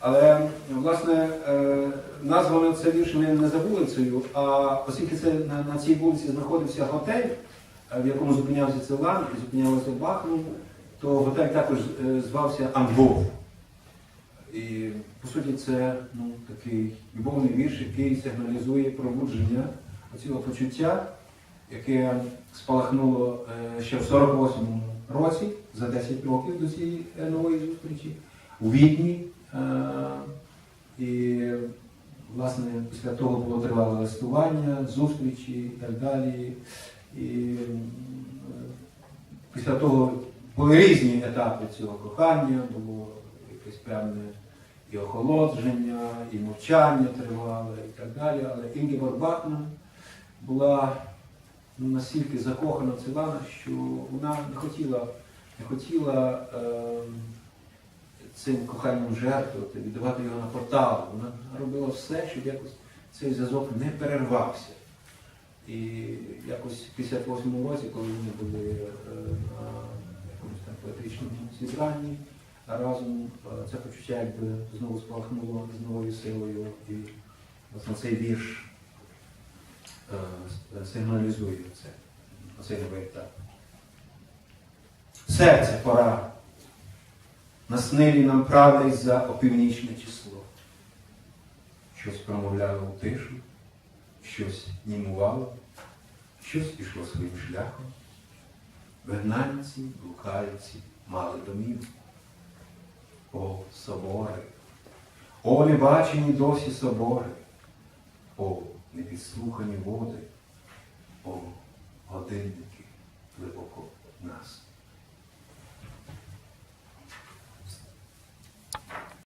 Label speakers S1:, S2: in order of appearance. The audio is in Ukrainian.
S1: Але власне е, названо це вірш не, за вулицею, а оскільки це на, на цій вулиці знаходився готель, е, в якому зупинявся Целан і зупинялося Бахмут, то готель також е, звався Англов. І по суті це ну, такий любовний вірш, який сигналізує пробудження цього почуття, яке спалахнуло ще в 48-му році, за 10 років до цієї нової зустрічі, у Відні. Е, І, власне, після того було тривале листування, зустрічі і так далі. І е, після того були різні етапи цього кохання, було якесь певне і охолодження, і мовчання тривале, і так далі. Але Інгебор Бахман була ну, настільки закохана в Цилана, що вона не хотіла, не хотіла е, цим коханням жертвувати, віддавати його на портал. Вона робила все, щоб якось цей зв'язок не перервався. І якось в 58-му році, коли вони були е, на якомусь там поетичному зібранні, разом е, це почуття якби знову спалахнуло з новою силою. І власне цей вірш е, сигналізує це, оцей новий етап. Серце пора. Наснилі нам правий за опівнічне число. Щось промовляло у тишу, щось німувало, щось пішло своїм шляхом. Вигнанці, блукальці мали домів. О, собори, о, небачені досі собори, о, непідслухані води, о, годинники.